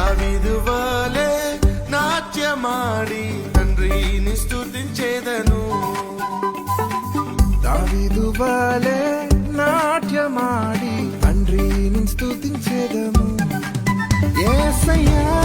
దావీదు వలె నాట్యమాడి తండ్రిని స్థుతించేదను. దావీదు వలె నాట్యమాడి తండ్రిని స్తుతించేదను ఏసయ్యా